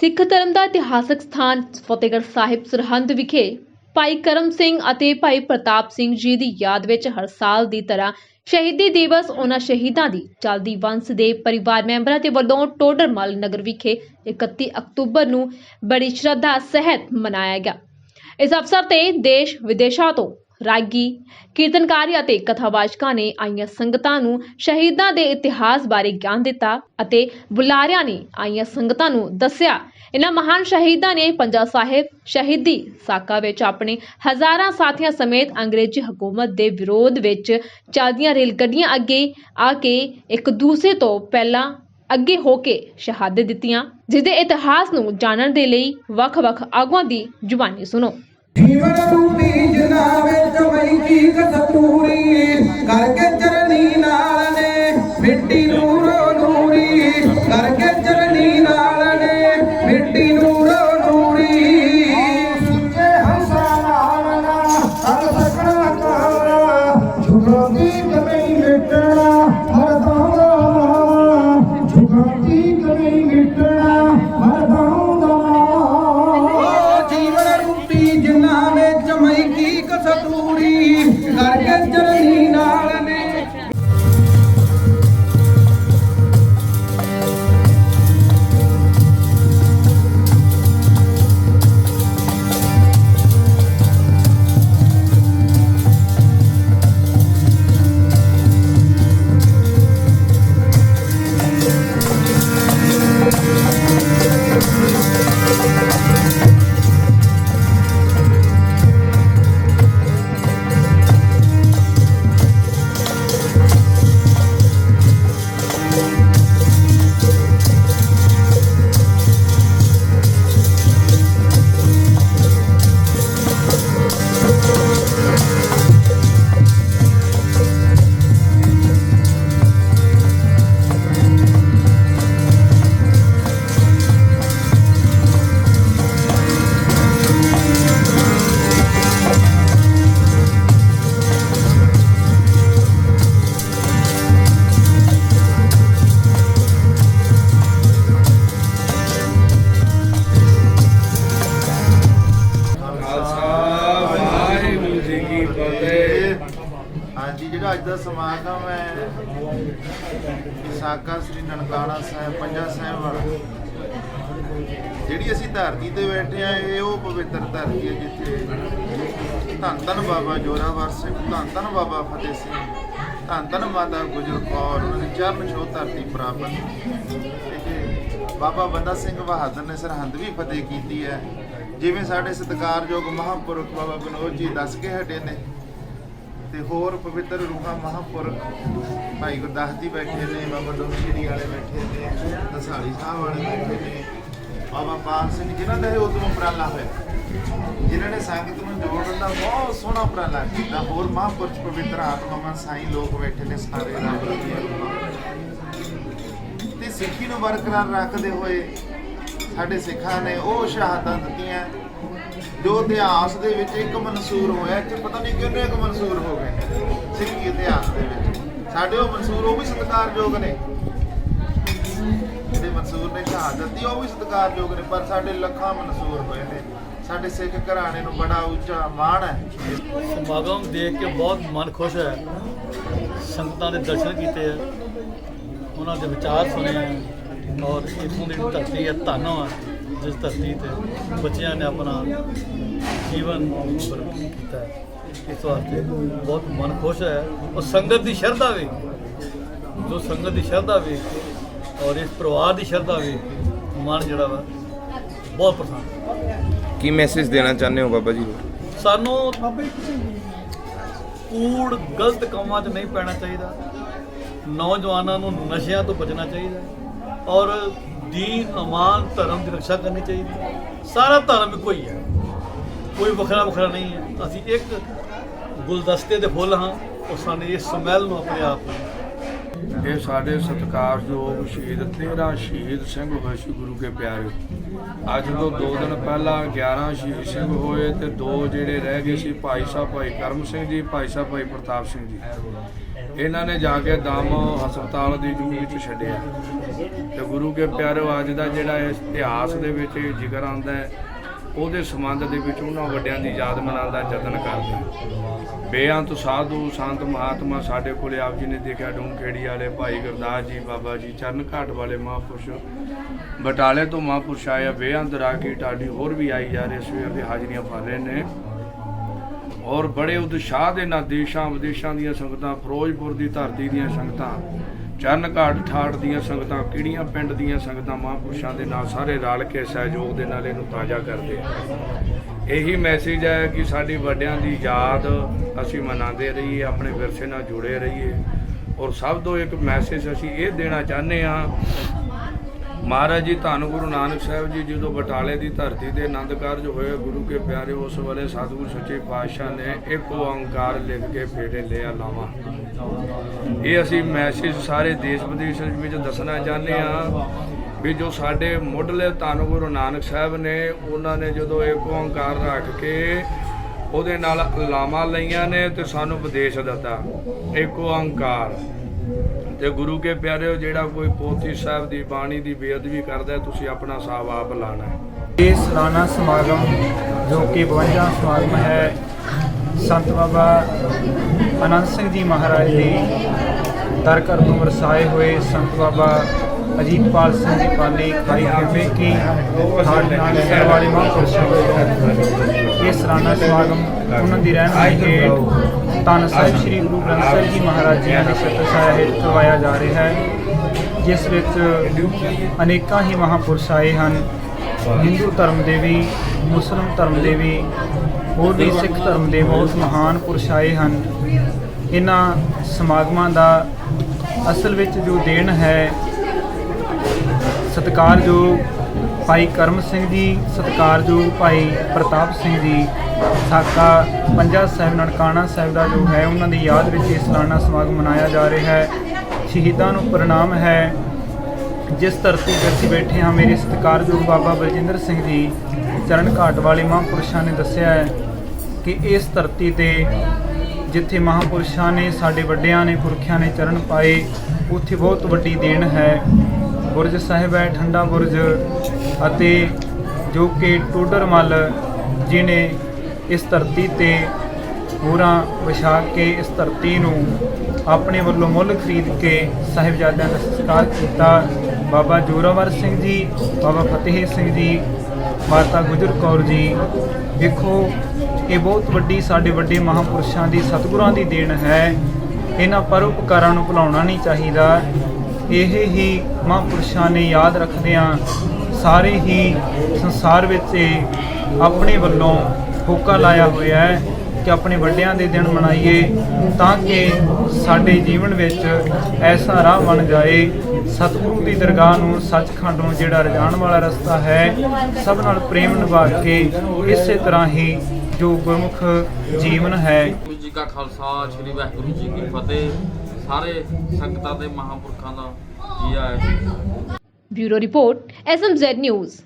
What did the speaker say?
ਸਿੱਖ ਧਰਮ ਦਾ ਇਤਿਹਾਸਕ ਸਥਾਨ ਫਤਿਹਗੜ੍ਹ ਸਾਹਿਬ ਸਰਹੰਦ ਵਿਖੇ ਭਾਈ ਕਰਮ ਸਿੰਘ ਅਤੇ ਭਾਈ ਪ੍ਰਤਾਪ ਸਿੰਘ ਜੀ ਦੀ ਯਾਦ ਵਿੱਚ ਹਰ ਸਾਲ ਦੀ ਤਰ੍ਹਾਂ ਸ਼ਹੀਦੀ ਦਿਵਸ ਉਹਨਾਂ ਸ਼ਹੀਦਾਂ ਦੀ ਚਲਦੀ ਵੰਸ਼ ਦੇ ਪਰਿਵਾਰ ਮੈਂਬਰਾਂ ਦੇ ਵੱਲੋਂ ਟੋਡਰਮਲ ਨਗਰ ਵਿਖੇ 31 ਅਕਤੂਬਰ ਨੂੰ ਬੜੀ ਸ਼ਰਧਾ ਸਹਿਤ ਮਨਾਇਆ ਗਿਆ। ਇਸ ਅਵਸਰ ਤੇ ਦੇਸ਼ ਵਿਦੇਸ਼ਾਂ ਤੋਂ ਰਾਗੀ ਕੀਰਤਨਕਾਰੀ ਅਤੇ ਕਥਾਵਾਚਕਾਂ ਨੇ ਆਈਆਂ ਸੰਗਤਾਂ ਨੂੰ ਸ਼ਹੀਦਾਂ ਦੇ ਇਤਿਹਾਸ ਬਾਰੇ ਗਿਆਨ ਦਿੱਤਾ ਅਤੇ ਬੁਲਾਰਿਆਂ ਨੇ ਆਈਆਂ ਸੰਗਤਾਂ ਨੂੰ ਦੱਸਿਆ। ਇਹਨਾਂ ਮਹਾਨ ਸ਼ਹੀਦਾਂ ਨੇ ਪੰਜਾ ਸਾਹਿਬ ਸ਼ਹੀਦੀ ਸਾਕਾ ਵਿੱਚ ਆਪਣੇ ਹਜ਼ਾਰਾਂ ਸਾਥੀਆਂ ਸਮੇਤ ਅੰਗਰੇਜ਼ੀ ਹਕੂਮਤ ਦੇ ਵਿਰੋਧ ਵਿੱਚ ਚੱਲਦੀਆਂ ਰੇਲ ਗੱਡੀਆਂ ਅੱਗੇ ਆ ਕੇ ਇੱਕ ਦੂਸਰੇ ਤੋਂ ਪਹਿਲਾਂ ਅੱਗੇ ਹੋ ਕੇ ਸ਼ਹਾਦਤ ਦਿੱਤੀਆਂ ਜਿਸ ਦੇ ਇਤਿਹਾਸ ਨੂੰ ਜਾਣਨ ਦੇ ਲਈ ਵੱਖ-ਵੱਖ ਆਗੂਆਂ ਦੀ ਜ਼ੁਬਾਨੀ ਸੁਣੋ। ਜੀਵਨ ਰੂਪੀ ਜਨਾ ਵਿੱਚ ਮਈ ਕੀ ਕਸਤੂਰੀ ਕਰਕੇ ਅੱਜ ਦਾ ਸਮਾਗਮ ਹੈ। ਸਾਕਾ ਸ੍ਰੀ ਨਨਕਾਣਾ ਸਾਹਿਬ, ਪੰਜਾ ਸਾਹਿਬ ਵਾਲਾ। ਜਿਹੜੀ ਅਸੀਂ ਧਰਤੀ ਤੇ ਬੈਠੇ ਆ ਇਹ ਉਹ ਪਵਿੱਤਰ ਧਰਤੀ ਹੈ ਜਿੱਥੇ ਧੰਨ ਧੰਨ ਬਾਬਾ ਜੋਰਾਵਰ ਸਿੰਘ, ਧੰਨ ਧੰਨ ਬਾਬਾ ਫਤਿਹ ਸਿੰਘ, ਧੰਨ ਧੰਨ ਮਾਤਾ ਗੁਜਰ ਕੌਰ, ਉਹਨਾਂ ਦੀ ਚਰਨ ਛੋਹ ਧਰਤੀ ਪ੍ਰਾਪਤ। ਬਾਬਾ ਬੰਦਾ ਸਿੰਘ ਬਹਾਦਰ ਨੇ ਸਰਹੰਦ ਵੀ ਫਤਿਹ ਕੀਤੀ ਹੈ। ਜਿਵੇਂ ਸਾਡੇ ਸਤਿਕਾਰਯੋਗ ਮਹਾਂਪੁਰਖ ਬਾਬਾ ਬਨੋਦ ਜੀ ਦੱਸ ਕੇ ਹਟੇ ਨੇ ਤੇ ਹੋਰ ਪਵਿੱਤਰ ਰੂਹਾਂ ਮਹਾਂਪੁਰਖ ਭਾਈ ਗੁਰਦਾਸ ਜੀ ਬੈਠੇ ਨੇ, ਬਾਬਾ ਦੋਸ਼ੀਰੀ ਵਾਲੇ ਬੈਠੇ ਨੇ, ਦਸਾਲੀ ਸਾਹਿਬ ਵਾਲੇ ਬੈਠੇ ਨੇ, ਬਾਬਾ ਪਾਲ ਸਿੰਘ ਜਿਨ੍ਹਾਂ ਦਾ ਇਹ ਉਦਮ ਉਪਰਾਲਾ ਹੋਇਆ, ਜਿਨ੍ਹਾਂ ਨੇ ਸੰਗਤ ਨੂੰ ਜੋੜਨ ਦਾ ਬਹੁਤ ਸੋਹਣਾ ਉਪਰਾਲਾ ਕੀਤਾ। ਹੋਰ ਮਹਾਂਪੁਰਖ ਪਵਿੱਤਰ ਆਤਮਾਵਾਂ ਸਾਈਂ ਲੋਕ ਬੈਠੇ ਨੇ ਸਾਰੇ ਰਾਜ ਦੀਆਂ ਰੂਹਾਂ। ਤੇ ਸਿੱਖੀ ਨੂੰ ਬਰਕਰਾਰ ਰੱਖਦੇ ਹੋਏ ਸਾਡੇ ਸਿੱਖਾਂ ਨੇ ਉਹ ਸ਼ਹਾਦਤਾਂ ਦਿੱਤੀਆਂ। ਜੋ ਇਤਿਹਾਸ ਦੇ ਵਿੱਚ ਇੱਕ ਮਨਸੂਰ ਹੋਇਆ ਕਿ ਪਤਾ ਨਹੀਂ ਕਿੰਨੇ ਇੱਕ ਮਨਸੂਰ ਹੋ ਗਏ ਨੇ ਇਤਿਹਾਸ ਦੇ ਵਿੱਚ। ਸਾਡੇ ਉਹ ਮਨਸੂਰ, ਉਹ ਵੀ ਸਤਿਕਾਰਯੋਗ ਨੇ। ਜਿਹੜੇ ਮਨਸੂਰ ਨੇ ਸ਼ਹਾਦਤ ਦਿੱਤੀ, ਉਹ ਵੀ ਸਤਿਕਾਰਯੋਗ ਨੇ, ਪਰ ਸਾਡੇ ਲੱਖਾਂ ਮਨਸੂਰ ਹੋਏ ਨੇ। ਸਾਡੇ ਸਿੱਖ ਘਰਾਣੇ ਨੂੰ ਬੜਾ ਉੱਚਾ ਮਾਣ ਹੈ। ਸਮਾਗਮ ਦੇਖ ਕੇ ਬਹੁਤ ਮਨ ਖੁਸ਼ ਹੈ ਸੰਗਤਾਂ ਦੇ ਦਰਸ਼ਨ ਕੀਤੇ ਆ। ਉਹਨਾਂ ਦੇ ਵਿਚਾਰ ਸੁਣੇ ਆ। ਔਰ ਇਥੋਂ ਦੀ ਧਰਤੀ ਹੈ ਧੰਨ ਆ ਜਿਸ ਧਰਤੀ ਤੇ ਬੱਚਿਆਂ ਨੇ ਆਪਣਾ ਜੀਵਨ ਬਰਬਾਦ ਕੀਤਾ ਹੈ। ਇਸ ਵਾਸਤੇ ਬਹੁਤ ਮਨ ਖੁਸ਼ ਹੈ ਔਰ ਸੰਗਤ ਦੀ ਸ਼ਰਧਾ ਵੇਖ ਕੇ, ਜੋ ਸੰਗਤ ਦੀ ਸ਼ਰਧਾ ਵੇਖ ਕੇ ਔਰ ਇਸ ਪਰਿਵਾਰ ਦੀ ਸ਼ਰਧਾ ਵੇਖ ਕੇ ਮਨ ਜਿਹੜਾ ਵਾ ਬਹੁਤ ਪ੍ਰਸੰਨ ਹੈ। ਕੀ ਮੈਸੇਜ ਦੇਣਾ ਚਾਹੁੰਦੇ ਹੋ ਬਾਬਾ ਜੀ ਸਾਨੂੰ ਕੂੜ ਗਲਤ ਕੰਮਾਂ 'ਚ ਨਹੀਂ ਪੈਣਾ ਚਾਹੀਦਾ ਨੌਜਵਾਨਾਂ ਨੂੰ ਨਸ਼ਿਆਂ ਤੋਂ ਬਚਣਾ ਚਾਹੀਦਾ ਔਰ ਦੀਨ, ਅਮਾਨ, ਧਰਮ ਦੀ ਰੱਖਿਆ ਕਰਨੀ ਚਾਹੀਦੀ ਸਾਰਾ ਧਰਮ ਇੱਕੋ ਹੀ ਹੈ। ਕੋਈ ਵੱਖਰਾ ਵੱਖਰਾ ਨਹੀਂ ਹੈ। ਅਸੀਂ ਇੱਕ ਗੁਲਦਸਤੇ ਦੇ ਫੁੱਲ ਹਾਂ ਉਹ ਸਾਨੂੰ ਇਸ ਸਮੈਲ ਨੂੰ ਆਪਣੇ ਆਪ ਨੂੰ ਇਹ ਸਾਡੇ ਸਤਿਕਾਰਯੋਗ ਸ਼ਹੀਦ, ਤੇਰਾਂ ਸ਼ਹੀਦ ਸਿੰਘ ਹੋਏ ਸੀ ਗੁਰੂ ਕੇ ਪਿਆਰੇ। ਅੱਜ ਤੋਂ 2 ਦਿਨ ਪਹਿਲਾਂ 11 ਸ਼ਹੀਦ ਸਿੰਘ ਹੋਏ ਤੇ ਦੋ ਜਿਹੜੇ ਰਹਿ ਗਏ ਸੀ ਭਾਈ ਸਾਹਿਬ, ਭਾਈ ਕਰਮ ਸਿੰਘ ਜੀ, ਭਾਈ ਸਾਹਿਬ, ਭਾਈ ਪ੍ਰਤਾਪ ਸਿੰਘ ਜੀ। ਇਹਨਾਂ ਨੇ ਜਾ ਕੇ ਦਮ ਹਸਪਤਾਲ ਦੀ ਜੂਹ ਵਿੱਚ ਛੱਡਿਆ। ਤੇ ਗੁਰੂ ਕੇ ਪਿਆਰੋ ਅੱਜ ਦਾ ਜਿਹੜਾ ਇਸ ਇਤਿਹਾਸ ਦੇ ਵਿੱਚ ਜ਼ਿਕਰ ਆਉਂਦਾ ਹੈ ਉਹਦੇ ਸੰਬੰਧ ਦੇ ਵਿੱਚ ਉਹਨਾਂ ਵੱਡਿਆਂ ਦੀ ਯਾਦ ਮਨਾਉਣ ਦਾ ਯਤਨ ਕਰਦੇ ਬੇਅੰਤ ਸਾਧੂ ਸੰਤ ਮਹਾਤਮਾ ਸਾਡੇ ਕੋਲੇ ਆਪ ਜੀ ਨੇ ਦੇਖਿਆ ਡੂੰਖੇੜੀ ਵਾਲੇ ਭਾਈ ਗੁਰਦਾਸ ਜੀ ਬਾਬਾ ਜੀ ਚਰਨ ਘਾਟ ਵਾਲੇ ਮਹਾਂਪੁਰਸ਼ ਬਟਾਲੇ ਤੋਂ ਮਹਾਂਪੁਰਸ਼ ਆਇਆ ਆ, ਬੇਅੰਤ ਰਾਗੀ ਟਾਡੀ ਹੋਰ ਵੀ ਆਈ ਜਾ ਰਹੇ ਸਵੇਰ ਦੇ ਹਾਜ਼ਰੀਆਂ ਭਰ ਰਹੇ ਨੇ। ਔਰ ਬੜੇ ਉਤਸ਼ਾਹ ਦੇ ਨਾਲ ਦੇਸ਼ਾਂ ਵਿਦੇਸ਼ਾਂ ਦੀਆਂ ਸੰਗਤਾਂ ਫਿਰੋਜ਼ਪੁਰ ਦੀ ਧਰਤੀ ਦੀਆਂ ਸੰਗਤਾਂ ਚਰਨ ਘਾਟ ਠਾੜ ਦੀਆਂ ਸੰਗਤਾਂ, ਕਿਹੜੀਆਂ ਪਿੰਡ ਦੀਆਂ ਸੰਗਤਾਂ ਮਹਾਂਪੁਰਸ਼ਾਂ ਦੇ ਨਾਲ ਸਾਰੇ ਰਲ ਕੇ ਸਹਿਯੋਗ ਦੇ ਨਾਲ ਇਹਨੂੰ ਤਾਜ਼ਾ ਕਰਦੇ ਆ। ਇਹੀ ਮੈਸੇਜ ਹੈ ਕਿ ਸਾਡੀ ਵੱਡਿਆਂ ਦੀ ਯਾਦ ਅਸੀਂ ਮਨਾਉਂਦੇ ਰਹੀਏ, ਆਪਣੇ ਵਿਰਸੇ ਨਾਲ ਜੁੜੇ ਰਹੀਏ। ਔਰ ਸਭ ਤੋਂ ਇੱਕ ਮੈਸੇਜ ਅਸੀਂ ਇਹ ਦੇਣਾ ਚਾਹੁੰਦੇ ਹਾਂ ਮਹਾਰਾਜ ਜੀ, ਧੰਨ ਗੁਰੂ ਨਾਨਕ ਸਾਹਿਬ ਜੀ, ਜਦੋਂ ਬਟਾਲੇ ਦੀ ਧਰਤੀ ਦੇ ਆਨੰਦ ਕਾਰਜ ਹੋਏ, ਗੁਰੂ ਕੇ ਪਿਆਰੇ ਉਸ ਵੇਲੇ ਸਤਿਗੁਰੂ ਸੱਚੇ ਪਾਤਸ਼ਾਹ ਨੇ ਇੱਕ ਓੰਕਾਰ ਲਿਖ ਕੇ ਫੇਰੇ ਲਿਆ ਲਾਵਾ। ਇਹ ਅਸੀਂ ਮੈਸੇਜ ਸਾਰੇ ਦੇਸ਼ ਵਿਦੇਸ਼ ਵਿੱਚ ਦੱਸਣਾ ਚਾਹੁੰਦੇ ਹਾਂ ਵੀ ਜੋ ਸਾਡੇ ਮੁੱਢਲੇ ਧੰਨ ਗੁਰੂ ਨਾਨਕ ਸਾਹਿਬ ਨੇ, ਉਹਨਾਂ ਨੇ ਜਦੋਂ ਇੱਕ ਓੰਕਾਰ ਰੱਖ ਕੇ ਉਹਦੇ ਨਾਲ ਲਾਵਾਂ ਲਈਆਂ ਨੇ ਤੇ ਸਾਨੂੰ ਉਪਦੇਸ਼ ਦਿੱਤਾ, ਇੱਕ ਓੰਕਾਰ। ਤੇ ਗੁਰੂ ਕੇ ਪਿਆਰਿਓ, ਜਿਹੜਾ ਕੋਈ ਪੋਥੀ ਸਾਹਿਬ ਦੀ ਬਾਣੀ ਦੀ ਬੇਅਦਬੀ ਕਰਦਾ, ਤੁਸੀਂ ਆਪਣਾ ਹਿਸਾਬ ਆਪ ਲਾਣਾ। ਇਹ ਸਾਲਾਨਾ ਸਮਾਗਮ, ਜੋ ਕਿ 52 ਸਮਾਗਮ ਹੈ, ਸੰਤ ਬਾਬਾ ਅਨੰਦ ਸਿੰਘ ਜੀ ਮਹਾਰਾਜ ਦੀ ਦਰ ਘਰ ਤੋਂ ਵਰਸਾਏ ਹੋਏ ਸੰਤ ਬਾਬਾ ਅਜੀਤਪਾਲ ਸਿੰਘ ਜੀ ਪਾਲੀ ਖਾਈ ਕੇ ਕੀ ਨਾਲ ਸ਼ਹਿਰ ਵਾਲੇ ਮਹਾਂਪੁਰਸ਼ ਇਹ ਸਾਲਾਨਾ ਸਮਾਗਮ ਉਹਨਾਂ ਦੀ ਰਹਿਨਮਾਈ ਹੇਠ ਧੰਨ ਸਾਹਿਬ ਸ੍ਰੀ ਗੁਰੂ ਗ੍ਰੰਥ ਸਾਹਿਬ ਜੀ ਮਹਾਰਾਜ ਜੀ ਦੇ ਸਤਿ ਸਾਹਿਬ ਕਰਵਾਇਆ ਜਾ ਰਿਹਾ ਹੈ ਜਿਸ ਵਿੱਚ ਅਨੇਕਾਂ ਹੀ ਮਹਾਂਪੁਰਸ਼ ਆਏ ਹਨ। ਹਿੰਦੂ ਧਰਮ ਦੇ ਵੀ ਮੁਸਲਮ ਧਰਮ ਦੇ ਵੀ ਹੋਰ ਵੀ ਸਿੱਖ ਧਰਮ ਦੇ ਬਹੁਤ ਮਹਾਨ ਪੁਰਸ਼ ਆਏ ਹਨ। ਇਹਨਾਂ ਸਮਾਗਮਾਂ ਦਾ ਅਸਲ ਵਿੱਚ ਜੋ ਦੇਣ ਹੈ ਸਤਿਕਾਰਯੋਗ ਭਾਈ ਕਰਮ ਸਿੰਘ ਜੀ, ਸਤਿਕਾਰਯੋਗ ਭਾਈ ਪ੍ਰਤਾਪ ਸਿੰਘ ਜੀ, ਸਾਕਾ ਪੰਜਾ ਸਾਹਿਬ, ਨਨਕਾਣਾ ਸਾਹਿਬ ਦਾ ਜੋ ਹੈ, ਉਹਨਾਂ ਦੀ ਯਾਦ ਵਿੱਚ ਇਹ ਸਾਲਾਨਾ ਸਮਾਗਮ ਮਨਾਇਆ ਜਾ ਰਿਹਾ ਹੈ। ਸ਼ਹੀਦਾਂ ਨੂੰ ਪ੍ਰਣਾਮ ਹੈ। ਜਿਸ ਧਰਤੀ ਤੇ ਅਸੀਂ ਬੈਠੇ ਹਾਂ, ਮੇਰੇ ਸਤਿਕਾਰਯੋਗ ਬਾਬਾ ਬਲਜਿੰਦਰ ਸਿੰਘ ਜੀ, ਚਰਨ ਘਾਟ ਵਾਲੇ ਮਹਾਂਪੁਰਸ਼ਾਂ ਨੇ ਦੱਸਿਆ ਹੈ ਕਿ ਇਸ ਧਰਤੀ ਤੇ ਜਿੱਥੇ ਮਹਾਂਪੁਰਸ਼ਾਂ ਨੇ, ਸਾਡੇ ਵੱਡਿਆਂ ਨੇ, ਪੁਰਖਿਆਂ ਨੇ ਚਰਨ ਪਾਏ, ਉੱਥੇ ਬਹੁਤ ਵੱਡੀ ਦੇਣ ਹੈ। ਬੁਰਜ ਸਾਹਿਬ ਹੈ, ਠੰਡਾ ਬੁਰਜ ਅਤੇ ਜੋ ਕਿ ਟੋਡਰਮਲ ਜੀ ਨੇ ਇਸ ਧਰਤੀ ਤੇ ਪੂਰਾ ਵਿਛਾ ਕੇ ਇਸ ਧਰਤੀ ਨੂੰ ਆਪਣੇ ਵੱਲੋਂ ਮੁੱਲ ਖਰੀਦ ਕੇ ਸਾਹਿਬਜ਼ਾਦਿਆਂ ਦਾ ਸਤਿਕਾਰ ਕੀਤਾ। ਬਾਬਾ ਜੋਰਾਵਰ ਸਿੰਘ ਜੀ, ਬਾਬਾ ਫਤਿਹ ਸਿੰਘ ਜੀ, ਮਾਤਾ ਗੁਜਰ ਕੌਰ ਜੀ ਦੇਖੋ ਇਹ ਬਹੁਤ ਵੱਡੀ ਸਾਡੇ ਵੱਡੇ ਮਹਾਂਪੁਰਸ਼ਾਂ ਦੀ ਸਤਿਗੁਰਾਂ ਦੀ ਦੇਣ ਹੈ। ਇਹਨਾਂ ਪਰਉਪਕਾਰਾਂ ਨੂੰ ਭੁਲਾਉਣਾ ਨਹੀਂ ਚਾਹੀਦਾ। ਇਹ ਹੀ ਮਹਾਂਪੁਰਸ਼ਾਂ ਨੇ ਯਾਦ ਰੱਖਦਿਆਂ ਸਾਰੇ ਹੀ ਸੰਸਾਰ ਵਿੱਚ ਆਪਣੇ ਵੱਲੋਂ ਹੋਕਾ ਲਾਇਆ ਹੋਇਆ ਹੈ ਕਿ ਆਪਣੇ ਵੱਡਿਆਂ ਦੇ ਦਿਨ ਮਨਾਈਏ ਤਾਂ ਕਿ ਸਾਡੇ ਜੀਵਨ ਵਿੱਚ ਐਸਾ ਰਾਹ ਬਣ ਜਾਏ। ਸਤਿਗੁਰੂ ਦੀ ਦਰਗਾਹ ਨੂੰ ਸੱਚਖੰਡ ਨੂੰ ਜਿਹੜਾ ਰਜਾਣ ਵਾਲਾ ਰਸਤਾ ਹੈ, ਸਭ ਨਾਲ ਪ੍ਰੇਮ ਨਿਭਾ ਕੇ ਇਸੇ ਤਰ੍ਹਾਂ ਹੀ ਜੋ ਗੁਰਮੁਖ ਜੀਵਨ ਹੈ। ਵਾਹਿਗੁਰੂ ਜੀ ਕਾ ਖਾਲਸਾ, ਸ੍ਰੀ ਵਾਹਿਗੁਰੂ ਜੀ ਕੀ ਫਤਿਹ। ਸਾਰੇ ਸੰਗਤਾਂ ਦੇ ਮਹਾਂਪੁਰਖਾਂ ਦਾ ਜੀ ਆਇਆਂ ਬਿਊਰੋ ਰਿਪੋਰਟ ਐਸਐਮਜ਼ੈਡ ਨਿਊਜ਼